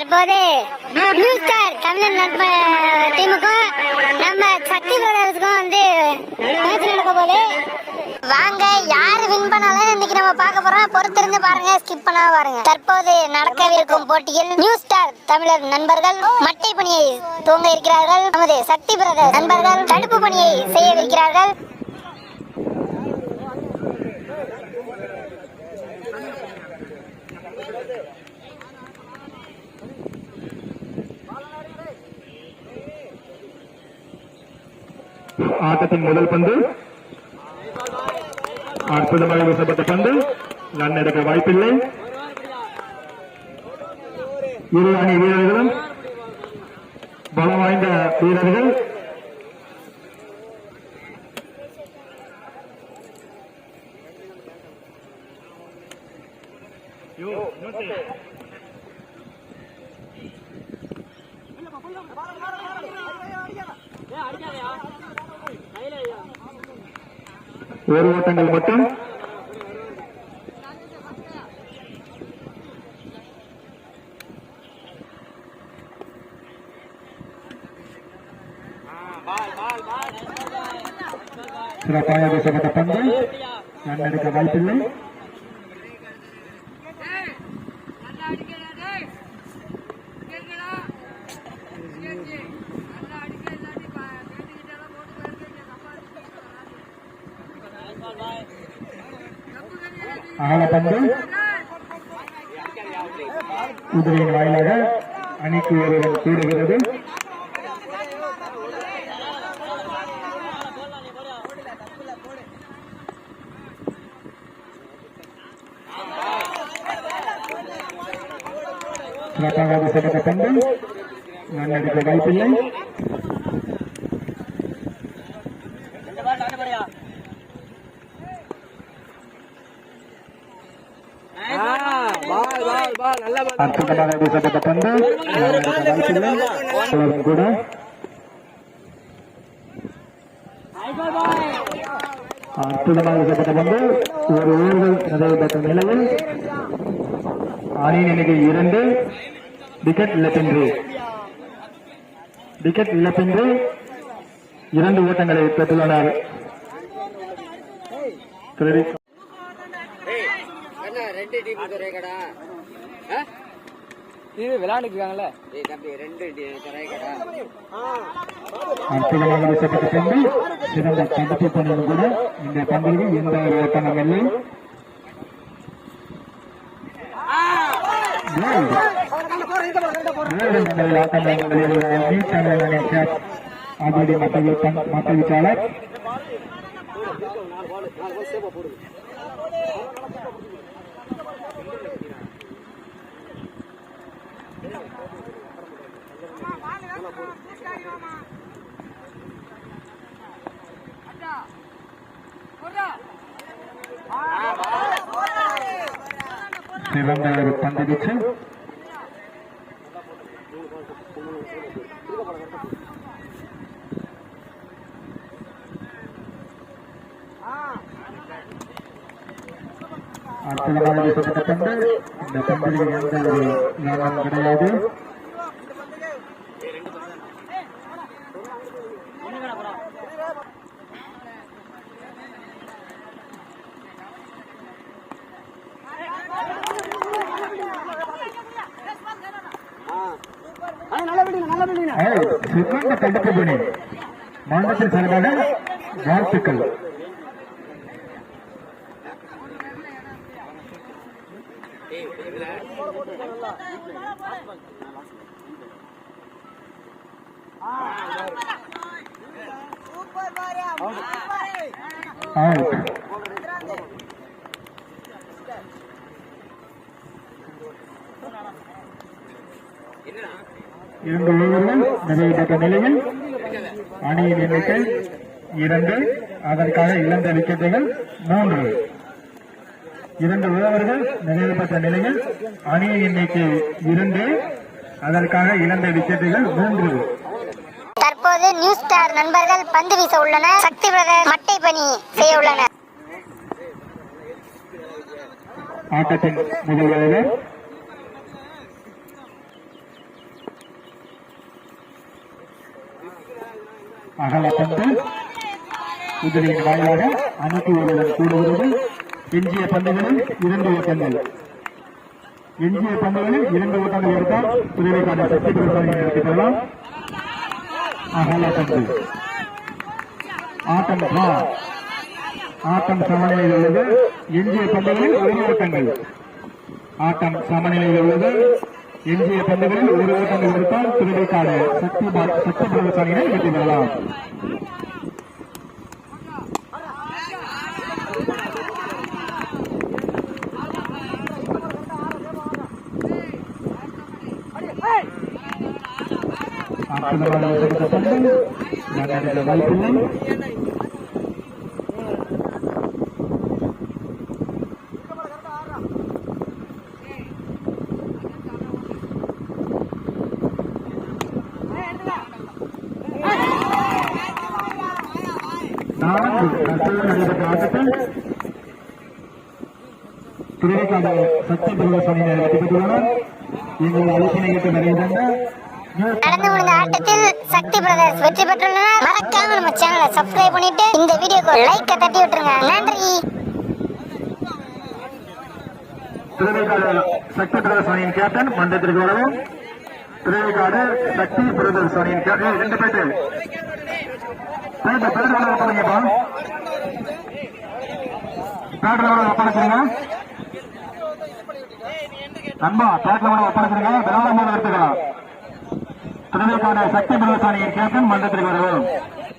தற்போது new star தமிழர் நட்ப டீமுக்கும் நம்ம சக்தி பிரதர்ஸுக்கும் வந்து மேட்ச் நடக்க போது வாங்க யாரு வின் பண்ணாலும் இன்னைக்கு நம்ம பார்க்க போறோம். பொறுத்திருந்து பாருங்க ஸ்கிப் பண்ணா பாருங்க. தற்போது நடக்கவிருக்கும் போட்டியில் நியூ ஸ்டார் தமிழர் நண்பர்கள் மட்டை பணியை துவங்க இருக்கிறார்கள். நமது சக்தி பிரதர் நண்பர்கள் தடுப்பு பணியை செய்யவிருக்கிறார்கள் ஆட்டத்தின் முதல் பந்து. அற்புதமாக வீசப்பட்ட பந்து. ரன் எடுக்க வாய்ப்பில்லை. இரு அணி வீரர்களும் பலம் வாய்ந்த வீரர்கள். ஒரு ஓட்டங்கள் மட்டும் சிறப்பாக வீசப்பட்ட பந்து ரன் எடுக்க வாய்ப்பில்லை ஆழ குதிரையின் வாயிலாக அணிக்கு ஒருவன் கூடுகிறது சிறப்பாக வீசப்பட்ட பந்து. ரன் எடுக்க வாய்ப்பில்லை. அற்புதமாக வீசப்பட்ட பந்து வாய்ப்பில்லை கூட அற்புதமாக வீசப்பட்ட பந்து ஒரு ஓவர்கள் நிறைவேற்ற நிலையில் அணியின் எண்ணிக்கை இரண்டு விக்கெட் இழப்பின்றி விக்கெட் இழப்பின்றி இரண்டு ஓட்டங்களை பெற்றுள்ளனர் ரெண்டு டீம் துறைக்கடா இது ரெண்டு துறைக்கடா அற்புதமாக வீசப்பட்ட பந்து சிறந்த தடுப்பு பணியும் கூட இந்த பந்தில் எந்த ஒரு ஓட்டமும் இல்லை விச்சாளர் சிறந்த ஒரு பந்து வீச்சு அற்புதமாக வீசப்பட்ட பந்து இந்த பந்தில் எந்த ஒரு லாபம் கிடையாது ஏய், சிறந்த தடுப்பு பணி. மாநிலத்தின் சார்பாக வாழ்த்துக்கள். அவுட் இரண்டு ஓவர்கள் நிறைவேற்ற நிலையில் அணியின் எண்ணிக்கை இரண்டு. அதற்காக இழந்த விக்கெட்டுகள் மூன்று. இரண்டு ஓவர்கள் நிறைவு பெற்ற நிலையில் அணியின் எண்ணிக்கை இரண்டு. அதற்காக இழந்த விக்கெட்டுகள் மூன்று. தற்போது நியூ ஸ்டார் நண்பர்கள் பந்து வீச உள்ளனர். சக்தி பிரதர் மட்டை பணி செய்ய உள்ளனர். ஆட்டத்தின் முதல் அகல பந்து குதிரையின் வாயிலாக அணுக்கு கூடுகிறது எஞ்சிய பந்துகளில் இரண்டு ஓட்டங்கள். எஞ்சிய பந்துகளில் இரண்டு ஓட்டங்கள் எடுத்தால் குதிரைக்கான சக்தி பிரசாரம் எடுத்துக்கொள்ளலாம் அகல பந்து ஆட்டம் ஆட்டம் சமநிலையில் உள்ளது. எஞ்சிய பந்துகளில் ஒரு ஓட்டங்கள். ஆட்டம் சமநிலையில் உள்ளது. இன்றைய பந்துகளில் ஒரு ஓட்டம் எடுத்தால் திருவிக்காடு சக்தி பா- சக்தி பிரதர்சனியை வெற்றி பெறலாம் வாய்ப்பில்லை திருவேக்காடு சக்தி பிரதர்சனியினர் வெற்றி பெற்றுள்ளனர் எங்கள் அழைப்பினை ஏற்று நடந்து முடிந்த ஆட்டத்தில் சக்தி பிரதர்ஸ் வெற்றி பெற்றுள்ளனர். மறக்காம நம்ம சேனலை சப்ஸ்கிரைப் பண்ணிட்டு இந்த வீடியோக்கு லைக்க தட்டி விட்டுருங்க. நன்றி. திருவேக்காடு சக்தி அணியின் கேப்டன் மன்றத்திற்கு வரவும். திருவேக்காடு சக்தி பிரதர்ஸ் அணியின் கேப்டன் ரெண்டு பேர். பேட்டு பேட்டு வர ஒப்படைங்கப்பா பேட்டு வர ஒப்படைச்சிருங்க. நண்பா பேட்டில் வர ஒப்படைச்சிருங்க. விராமம் எடுத்துக்கலாம். திருவேக்காடு சக்தி பிரதர்சனியின் கேப்டன் மன்றத்திற்கு வரவும்.